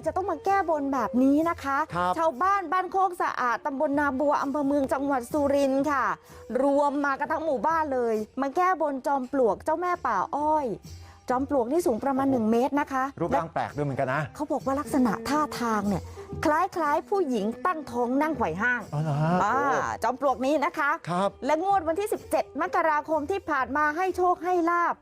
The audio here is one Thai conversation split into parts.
เลยจะต้องมาแก้บนแบบนี้นะคะครับชาวบ้านบ้านโคกสะอาดตำบลนาบัวอำเภอเมืองจังหวัดสุรินทร์ค่ะ รวมมากันทั้งหมู่บ้านเลย มาแก้บนจอมปลวกเจ้าแม่ป่าอ้อยจอมปลวกนี่สูงประมาณ 1 เมตรนะคะ รูปร่างแปลกด้วยเหมือนกันนะ เขาบอกว่าลักษณะท่าทางเนี่ยคล้าย ๆ ผู้หญิงตั้งท้องนั่งไขว่ห้างอ๋อเหรอฮะอ่าจอมปลวกนี้นะคะครับและงวดวันที่ 17 มกราคมที่ผ่านมาให้โชคให้ลาบ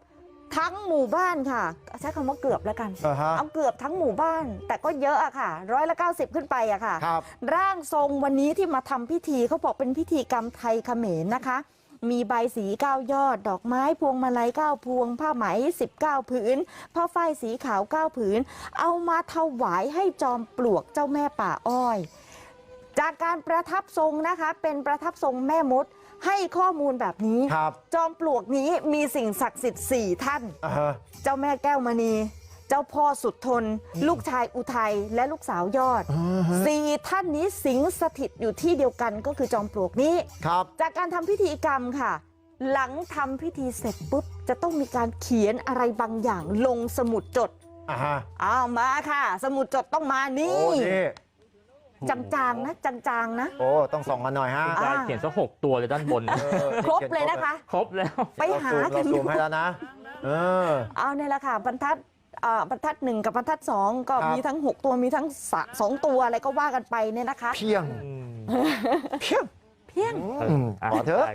ทั้งหมู่บ้านค่ะ ใช้คำว่าเกือบแล้วกันเออฮะเอาเกือบทั้งหมู่บ้าน แต่ก็เยอะอะค่ะร้อยละ90 ขึ้นไปอะค่ะ ครับ ร่างทรงวันนี้ที่มาทำพิธีเขาบอกเป็นพิธีกรรมไทยเขมรนะคะ มีใบสีเก้ายอด ดอกไม้พวงมาลัยเก้าพวง ผ้าไหม 19 ผืนผ้าฝ้ายสีขาว9ผืน เอามาถวายให้จอมปลวกเจ้าแม่ป่าอ้อย จากการประทับทรงนะคะเป็นประทับทรงแม่มด ให้ข้อมูลแบบนี้ครับจอมปลวกนี้มีสิ่งศักดิ์สิทธิ์สี่ท่านอ่าฮะเจ้าแม่แก้วมณี เจ้าพ่อสุดทน ลูกชายอุทัยและลูกสาวยอดอ่าฮะสี่ท่านนี้สิงสถิตอยู่ที่เดียวกันก็คือจอมปลวกนี้ครับจากการทำพิธีกรรมค่ะ หลังทำพิธีเสร็จปุ๊บ จะต้องมีการเขียนอะไรบางอย่างลงสมุดจดอ่าฮะอ้าวมาค่ะ สมุดจดต้องมานี่โอ้นี่ จางๆนะจางๆนะ โอ้ต้องส่องกันหน่อยฮะอะยายเขียนสักหกตัวเลยด้านบนเออครบเลยนะคะ ครบแล้ว ไปหากันเราดูซูมให้แล้วนะ เออ เอาเนี่ยแหละค่ะบรรทัดอ่าบรรทัดหนึ่งกับบรรทัดสองก็ครับ มีทั้งหกตัวมีทั้งสะสองตัวอะไรก็ว่ากันไปเนี่ยนะคะ เพียง เพียง เพียง อืมขอเถอะ